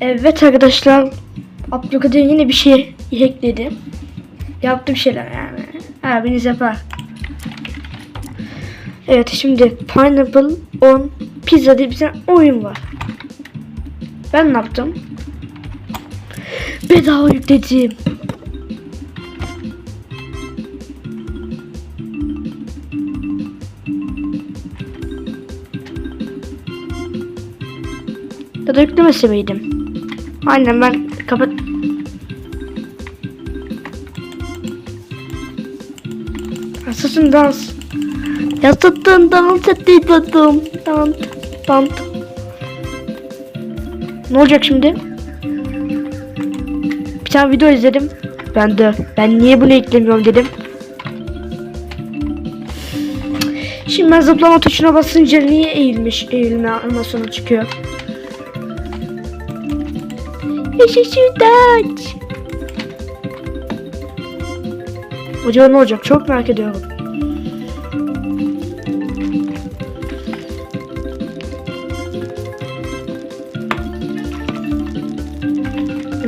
Evet arkadaşlar. Abdülkadir yine bir şey hackledi. Yaptı bir şeyler yani. Abiniz yapar. Evet şimdi Pineapple on Pizza diye bir tane oyun var. Ben ne yaptım? Bedava yükledim. Ya da yüklemese miydim? Aynen ben kapat... Asasın dans. Yasattın dans ettim. Dans. Dans. Ne olacak şimdi? Bir tane video izledim. Ben de ben niye bunu eklemiyorum dedim. Şimdi ben zıplama tuşuna basınca niye eğilmiş eğilme animasyonu çıkıyor? Yaşasın Acaba ne olacak? Çok merak ediyorum.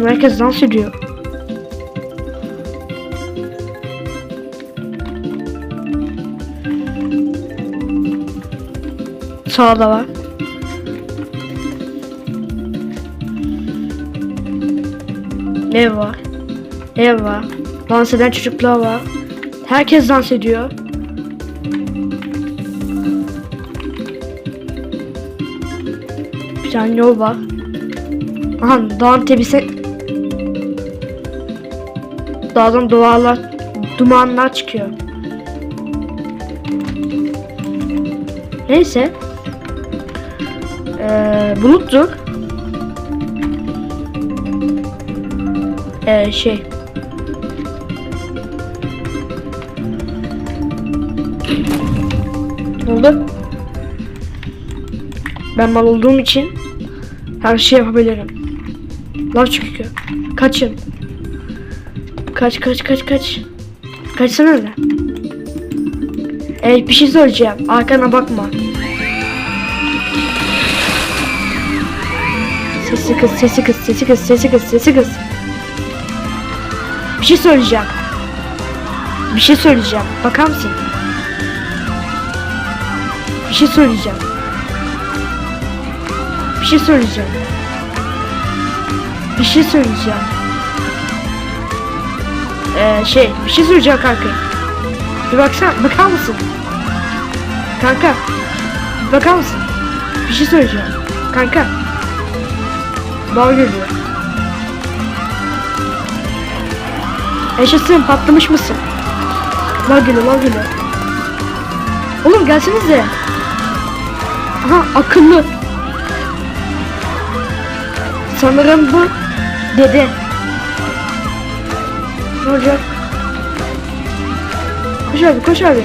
Herkes dans ediyor. Sağda var. Ev var. Ev var. Dans eden çocuklar var. Herkes dans ediyor. Bir tane yol var. Aha dağın tepesi. Dağdan duvarlar, dumanlar çıkıyor. Neyse. Ee, buluttur. Ee, şey. Oldu? Ben mal olduğum için her şey yapabilirim. Lav çıkıyor. Kaçın. Kaç kaç kaç kaç. Kaçsana da. Evet bir şey söyleyeceğim. Arkana bakma. Sesi kız, sesi kız, sesi kız, sesi kız, sesi kız. Bir şey söyleyeceğim. Bir şey söyleyeceğim. Bakar mısın? Bir şey söyleyeceğim. Bir şey söyleyeceğim. Bir şey söyleyeceğim. Ee, şey, bir şey söyleyeceğim kanka. Bir baksana, bakar mısın? Kanka, bakar mısın? Bir şey söyleyeceğim. Kanka. Bal geliyor. Yaşasın, patlamış mısın? Bal geliyor, bal geliyor. Oğlum gelsenize. Aha akıllı. Sanırım bu dede. Ne olacak? Koş abi koş abi.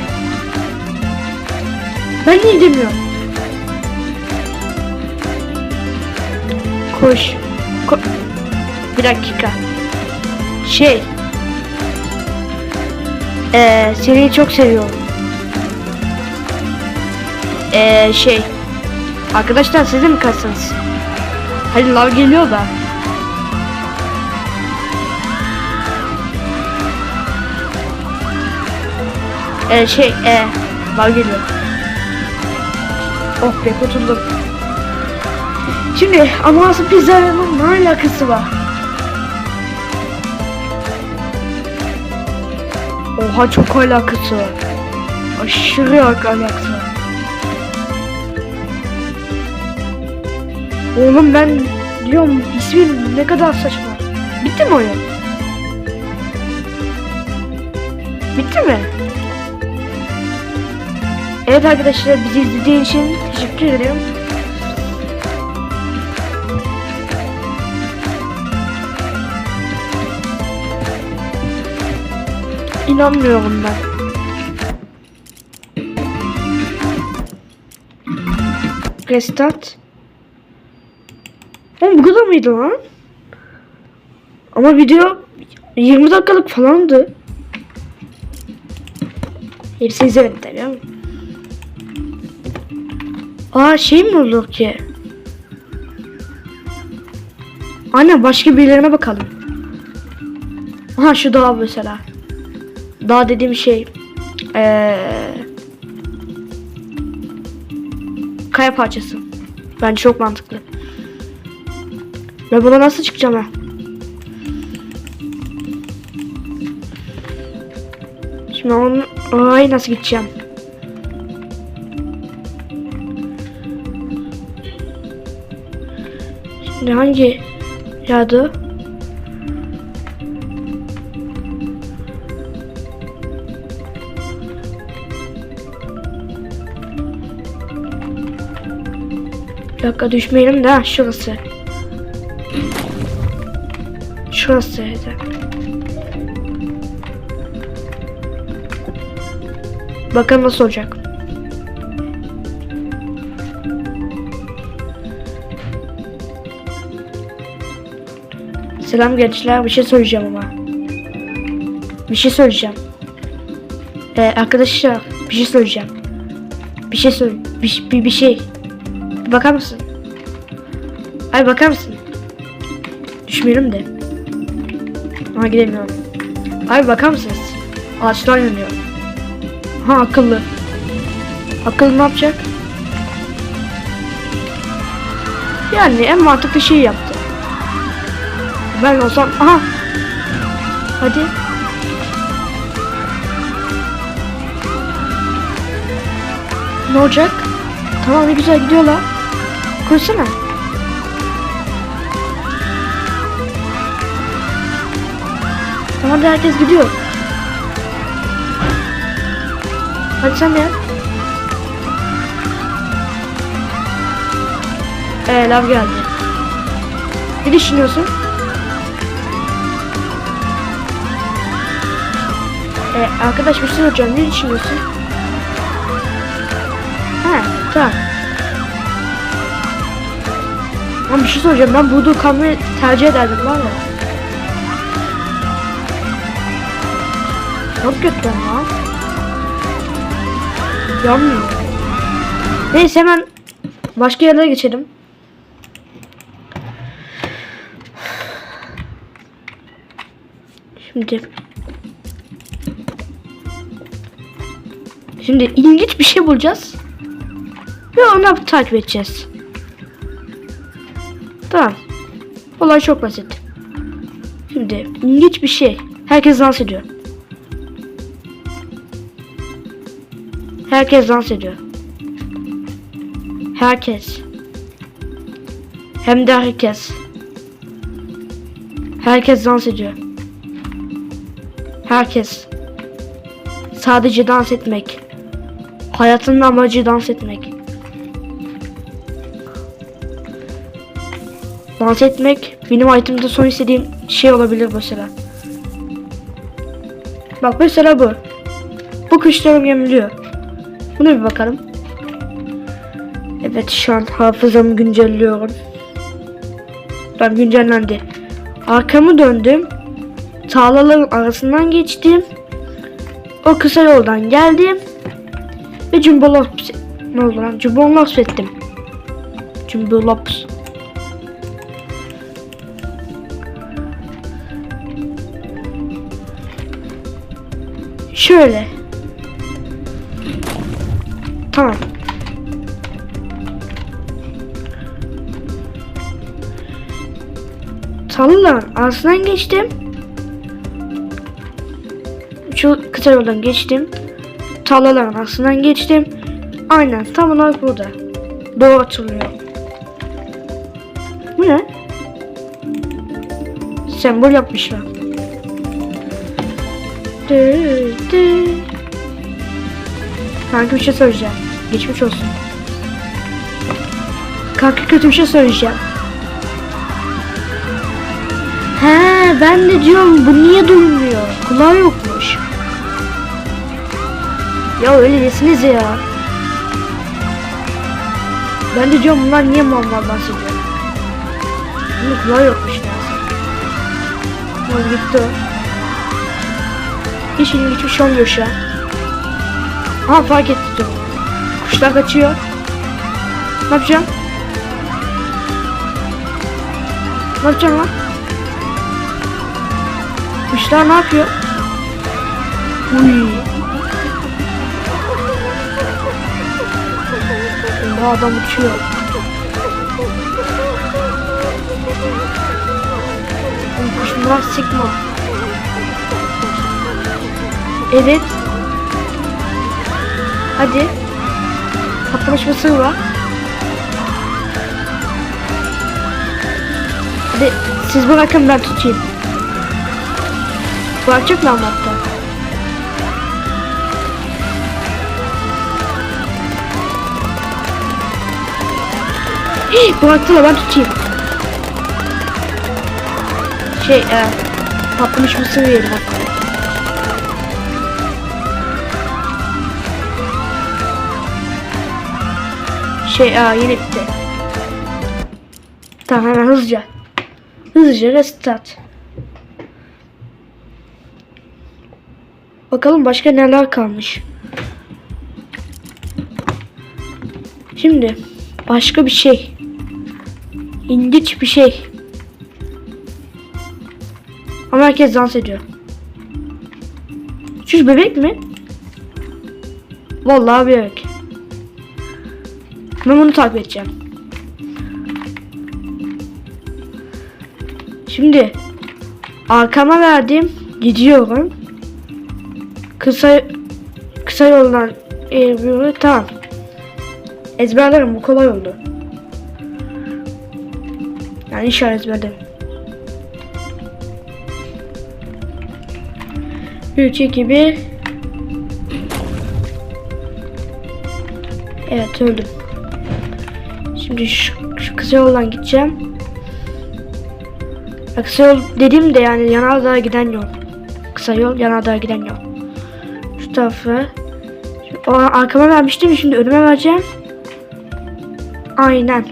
Ben niye gidemiyorum? Koş. Ko bir dakika. Şey. Ee, seni çok seviyorum. Ee, şey. Arkadaşlar siz mi kaçsınız? Hadi lav geliyor da. Ee, şey, ee, lav geliyor. Oh be kurtuldum. Şimdi ananaslı pizzanın ne alakası var? Oha çok alakası var. Aşırı alakası. Oğlum ben diyorum ismin ne kadar saçma. Bitti mi oyun? Bitti mi? Evet arkadaşlar bizi izlediğin için teşekkür ederim. İnanmıyorum ben. Restart. Oğlum bu kadar mıydı lan? Ama video 20 dakikalık falandı. Hepsini izlemedim tabii ama. Aa şey mi olur ki? Aynen başka birilerine bakalım. Aha şu dağ mesela. Dağ dediğim şey. Ee, kaya parçası. Bence çok mantıklı. Ve buna nasıl çıkacağım ha? Şimdi onun ay nasıl gideceğim? Şimdi hangi yağdı? Bir dakika düşmeyelim de ha, şurası. Şurasıydı. Bakalım nasıl olacak. Selam gençler bir şey söyleyeceğim ama. Bir şey söyleyeceğim. Ee, arkadaşlar bir şey söyleyeceğim. Bir şey söyle. Bir, bir, bir şey. Bakar mısın? Ay bakar mısın? Düşmeyelim de. Ama gidemiyorum. Ay bakar mısınız? Ağaçlar yanıyor. Ha akıllı. Akıllı ne yapacak? Yani en mantıklı şeyi yaptı. Ben olsam aha. Hadi. Ne olacak? Tamam ne güzel gidiyorlar. Koysana. Tamam da herkes gidiyor. Hadi sen de yap. Ee, lav geldi. Ne düşünüyorsun? Ee, arkadaş bir şey soracağım. Ne düşünüyorsun? Ha, tamam. Ama bir şey soracağım. Ben Voodoo kamerayı tercih ederdim var ya. Çok kötü ama. Yanmıyor. Neyse hemen başka yerlere geçelim. Şimdi Şimdi ilginç bir şey bulacağız. Ve onu takip edeceğiz. Tamam. Olay çok basit. Şimdi ilginç bir şey. Herkes dans ediyor. Herkes dans ediyor. Herkes. Hem de herkes. Herkes dans ediyor. Herkes. Sadece dans etmek. Hayatının amacı dans etmek. Dans etmek benim hayatımda son istediğim şey olabilir mesela. Bak mesela bu. Bu kuşlarım yemliyor. Buna bir bakalım. Evet şu an hafızamı güncelliyorum. Tam güncellendi. Arkamı döndüm. Tarlaların arasından geçtim. O kısa yoldan geldim. Ve Cumbolops... Ne oldu lan? Cumbolops ettim. Cumbolops. Şöyle. Tamam. Tarlaların arasından geçtim. Şu kısa geçtim. Tarlaların arasından geçtim. Aynen tam olarak burada. Doğru hatırlıyor. Bu ne? Sembol yapmışlar. Dı, dı. Kanka bir şey söyleyeceğim. Geçmiş olsun. Kanka kötü bir şey söyleyeceğim. He ben de diyorum bu niye durmuyor? Kulağı yokmuş. Ya öyle desiniz ya. Ben de diyorum bunlar niye mal mal bahsediyor? Bunun kulağı yokmuş lazım. Mal gitti o. Hiç ilginç bir şey olmuyor şu an. Aha fark etti dur. Kuşlar kaçıyor. Ne yapacağım? Ne yapacaksın lan? Kuşlar ne yapıyor? Uy. Bu adam uçuyor. Kuş biraz sıkma. Evet. Hadi. Patlamış mısır var. Hadi siz bırakın ben tutayım. Bırakacak mı hatta? Bıraktı ben tutayım. Şey, e, patlamış mısır yiyelim hatta. Şey, aa yine bitti. Tamam hızlıca. Hızlıca restart. Bakalım başka neler kalmış. Şimdi başka bir şey. İlginç bir şey. Ama herkes dans ediyor. Şu bebek mi? Vallahi bebek. Ben bunu takip edeceğim. Şimdi arkama verdim. Gidiyorum. Kısa kısa yoldan eğiliyorum. Tamam. Ezberlerim bu kolay oldu. Yani inşallah ezberlerim. 3 2 1 Evet öldüm. Şimdi şu, şu kısa yoldan gideceğim. Kısa yol dediğim de yani Yanardağ'a giden yol. Kısa yol Yanardağ'a giden yol. Şu tarafı. O arkama vermiştim şimdi önüme vereceğim. Aynen.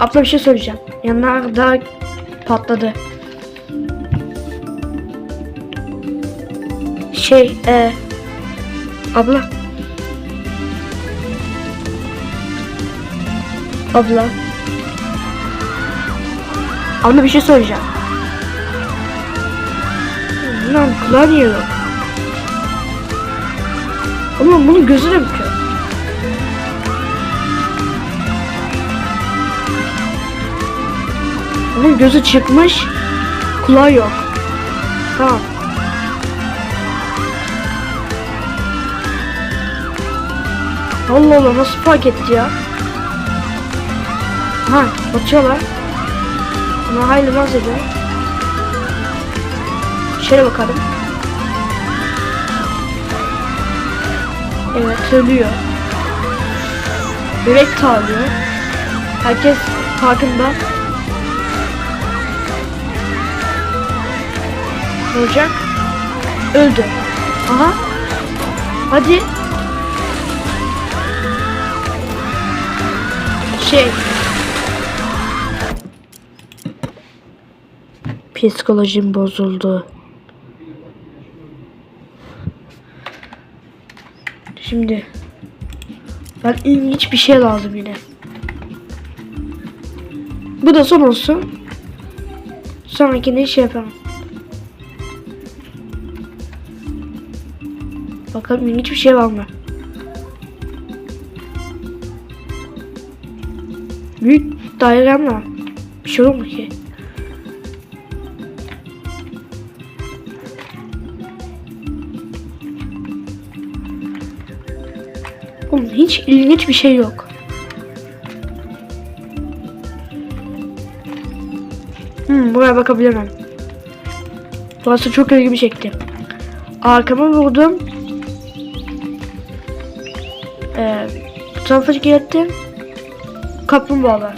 Abla bir şey söyleyeceğim. Yanardağ patladı. Şey e, abla. Abla. Abla bir şey söyleyeceğim. Lan klavye yok. Oğlum bunun gözü de büküyor. Onun gözü çıkmış. Kulağı yok. Tamam. Allah Allah nasıl fark etti ya? Ha batıyorlar. Ama hayli naz ediyor. Şöyle bakalım. Evet ölüyor. Bebek tağlıyor. Herkes farkında. Ne olacak? Öldü. Aha. Hadi. Şey. Psikolojim bozuldu. Şimdi ben ilginç bir şey lazım yine. Bu da son olsun. Sonrakinde şey yapalım. Bakalım ilginç bir şey var mı? Büyük daire ama bir şey olur mu ki? Oğlum hiç ilginç bir şey yok. Hmm, buraya bakabilirim. Burası çok ilgimi çekti. Arkama vurdum. Ee, bu tarafa gittim. Kaplumbağalar.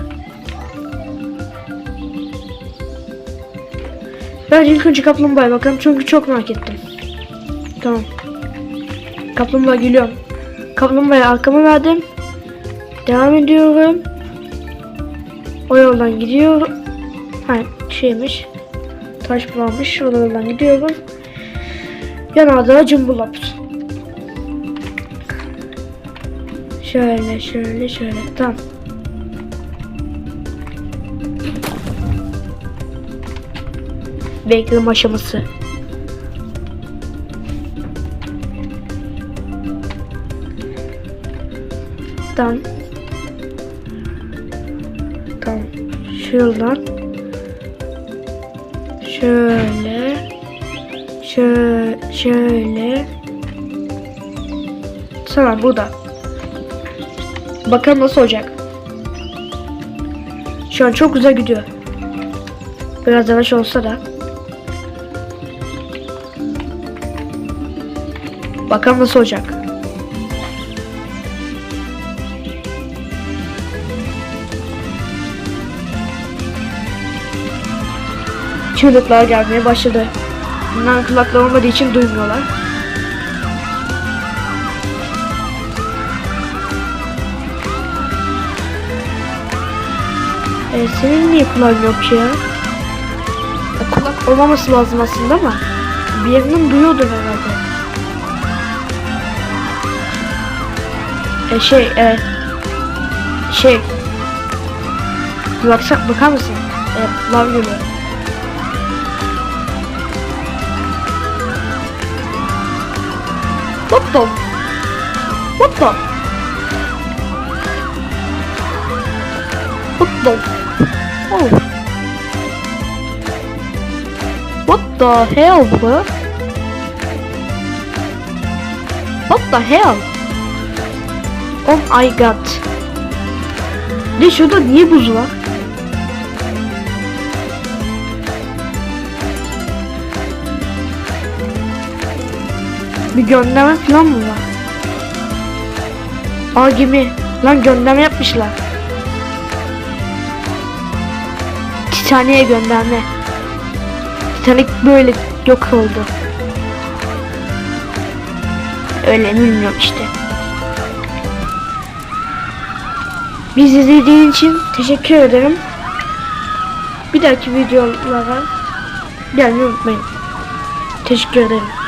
Ben ilk önce kaplumbağaya bakalım çünkü çok merak ettim. Tamam. Kaplumbağa geliyorum kablomayı arkama verdim. Devam ediyorum. O yoldan gidiyorum. Ha şeymiş. Taş bulanmış. O yoldan gidiyorum. Yanardağı cımbulap. Şöyle şöyle şöyle. Tamam. Bekleme aşaması. Tamam. Tamam. Şuradan. Şöyle. Şöyle. Şöyle. Tamam burada. Bakalım nasıl olacak. Şu an çok güzel gidiyor. Biraz yavaş olsa da. Bakalım nasıl olacak. Çığlıklar gelmeye başladı. Bunlar kulaklar olmadığı için duymuyorlar. E, senin niye kulağın yok ya? E, kulak olmaması lazım aslında ama bir yerinden duyuyordur herhalde. E, şey, e, şey, kulaksak bakar mısın? E, lav geliyor. The? What the? What the? Oh. What the hell bro? What the hell? Oh my god. Ne şurada niye buz var? Bir gönderme falan mı var? Aa gemi. Lan gönderme yapmışlar. Titanic'e gönderme. Titanic böyle yok oldu. Öyle bilmiyorum işte. Biz izlediğin için teşekkür ederim. Bir dahaki videolara gelmeyi unutmayın. Teşekkür ederim.